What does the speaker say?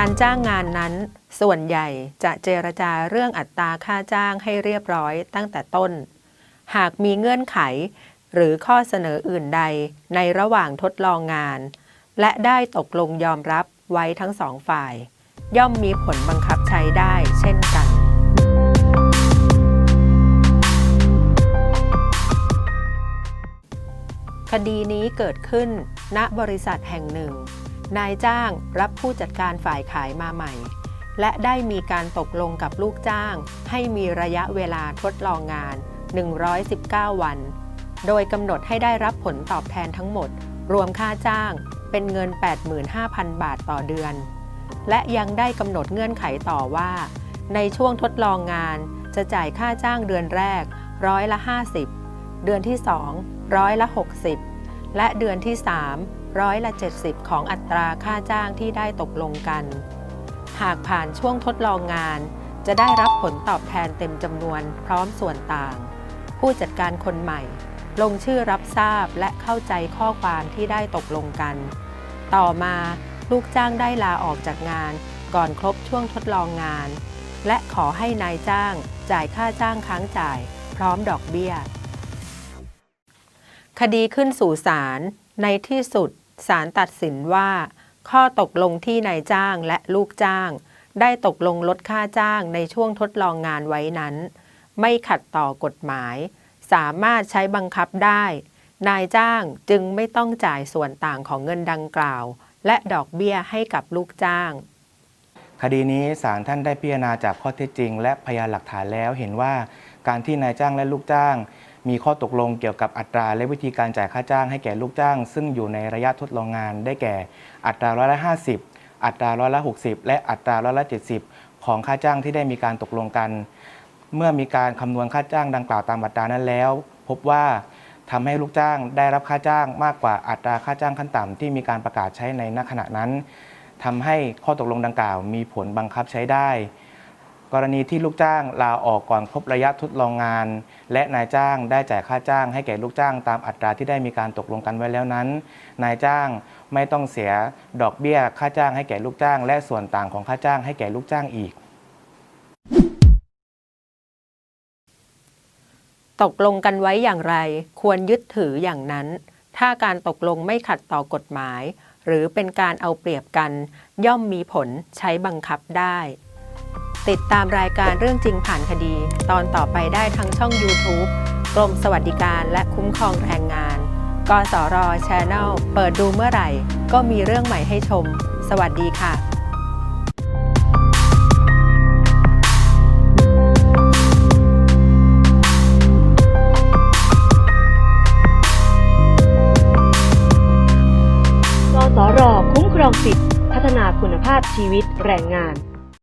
การจ้างงานนั้น ส่วนใหญ่จะเจรจาเรื่องอัตราค่าจ้างให้เรียบร้อยตั้งแต่ต้น หากมีเงื่อนไข หรือข้อเสนออื่นใดในระหว่างทดลองงาน และได้ตกลงยอมรับไว้ทั้งสองฝ่าย ย่อมมีผลบังคับใช้ได้เช่นกันคดีนี้เกิดขึ้นณบริษัทแห่งหนึ่ง นายจ้างรับผู้จัดการฝ่ายขายมาใหม่ และได้มีการตกลงกับลูกจ้าง ให้มีระยะเวลาทดลองงาน 119 วัน โดยกำหนดให้ได้รับผลตอบแทนทั้งหมด รวมค่าจ้างเป็นเงิน 85,000 บาทต่อเดือน และยังได้กำหนดเงื่อนไขต่อว่า ในช่วงทดลองงานจะจ่ายค่าจ้างเดือนแรกร้อยละ 50 เดือนที่ 2 ร้อยละ 60 และเดือนที่ 3 ร้อยละ 70 ของอัตราค่าจ้างที่ได้ตกลงกัน หากผ่านช่วงทดลองงาน จะได้รับผลตอบแทนเต็มจำนวนพร้อมส่วนต่าง ผู้จัดการคนใหม่ ลงชื่อรับทราบและเข้าใจข้อความที่ได้ตกลงกัน ต่อมาลูกจ้างได้ลาออกจากงาน ก่อนครบช่วงทดลองงาน และขอให้นายจ้าง จ่ายค่าจ้างค้างจ่าย พร้อมดอกเบี้ย คดีขึ้นสู่ศาลในที่สุดศาลตัดสินว่า ข้อตกลงที่นายจ้างและลูกจ้าง ได้ตกลงลดค่าจ้างในช่วงทดลองงานไว้นั้น ไม่ขัดต่อกฎหมาย สามารถใช้บังคับได้ นายจ้างจึงไม่ต้องจ่ายส่วนต่างของเงินดังกล่าว และดอกเบี้ยให้กับลูกจ้าง คดีนี้ศาลท่านได้พิจารณาจากข้อเท็จจริง และพยานหลักฐานแล้วเห็นว่าการที่นายจ้างและลูกจ้าง มีข้อตกลงเกี่ยวกับอัตราและวิธีการจ่ายค่าจ้างให้แก่ลูกจ้าง ซึ่งอยู่ในระยะทดลองงานได้แก่ อัตราร้อยละ 50 อัตราร้อยละ 60 และอัตราร้อยละ 70 ของค่าจ้างที่ได้มีการตกลงกัน เมื่อมีการคำนวณค่าจ้างดังกล่าวตามอัตรานั้นแล้ว พบว่าทำให้ลูกจ้างได้รับค่าจ้างมากกว่าอัตราค่าจ้างขั้นต่ำที่มีการประกาศใช้ในณขณะนั้นทำให้ข้อตกลงดังกล่าวมีผลบังคับใช้ได้ กรณีที่ลูกจ้างลาออกก่อนครบระยะทดลองงาน และนายจ้างได้จ่ายค่าจ้างให้แก่ลูกจ้างตามอัตราที่ได้มีการตกลงกันไว้แล้วนั้น นายจ้างไม่ต้องเสียดอกเบี้ยค่าจ้างให้แก่ลูกจ้าง และส่วนต่างของค่าจ้างให้แก่ลูกจ้างอีก ตกลงกันไว้อย่างไร ควรยึดถืออย่างนั้น ถ้าการตกลงไม่ขัดต่อกฎหมาย หรือเป็นการเอาเปรียบกัน ย่อมมีผลใช้บังคับได้ ติดตามรายการเรื่องจริงผ่านคดี ตอนต่อไปได้ทั้งช่อง YouTube กรมสวัสดิการและคุ้มครองแรงงาน กสร Channel เปิดดูเมื่อไหร่ ก็มีเรื่องใหม่ให้ชม สวัสดีค่ะกสรคุ้มครองสิทธิพัฒนาคุณภาพชีวิตแรงงาน